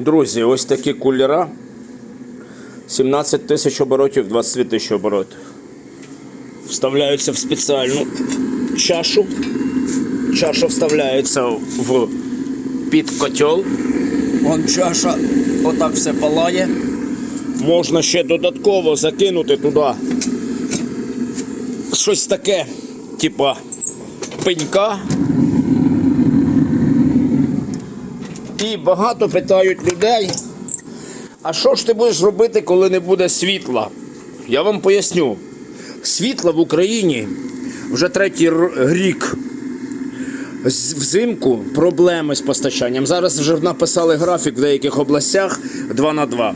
Друзі, ось такі кулера. 17 тисяч оборотів, 23 тисячі оборотів. Вставляються в спеціальну чашу. Чаша вставляється в під котел. Вон чаша, отак все палає. Можна ще додатково закинути туди щось таке, типа пенька. І багато питають людей, а що ж ти будеш робити, коли не буде світла? Я вам поясню. Світла в Україні вже третій рік. Взимку проблеми з постачанням. Зараз вже написали графік в деяких областях 2 на 2.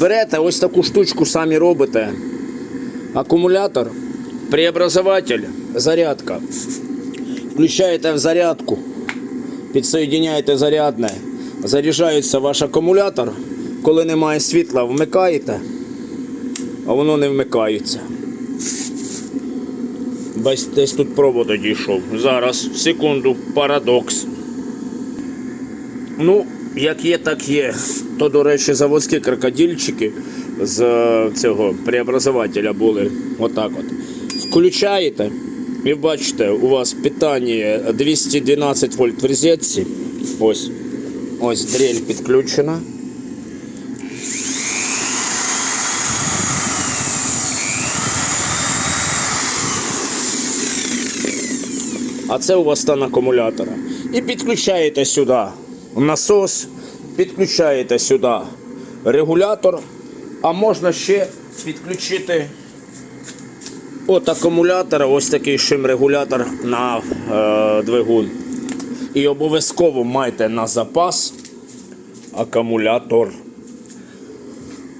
Берете ось таку штучку, самі робите. Акумулятор, преобразователь, зарядка. Включаєте в зарядку, підсоєдняєте зарядне, заряджається ваш акумулятор. Коли немає світла, вмикаєте, а воно не вмикається. Десь, десь тут провод одійшов. Зараз, секунду, парадокс. Ну, як є, так є. То, до речі, заводські крокодильчики з е, цього преобразователя були. Отак от. Включаєте і бачите, у вас питання 212 вольт в розетці. Ось. Ось дрель підключена. А це у вас стан акумулятора. І підключаєте сюди насос, підключаєте сюди регулятор, а можна ще підключити от акумулятора, ось такий шим-регулятор на е, двигун. І обов'язково майте на запас акумулятор.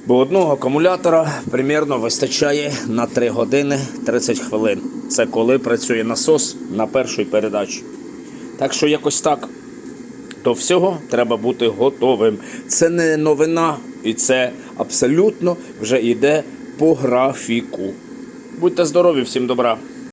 Бо одного акумулятора примірно вистачає на 3 години 30 хвилин. Це коли працює насос на першій передачі. Так що якось так. До всього треба бути готовим. Це не новина, і це абсолютно вже йде по графіку. Будьте здорові, всім добра!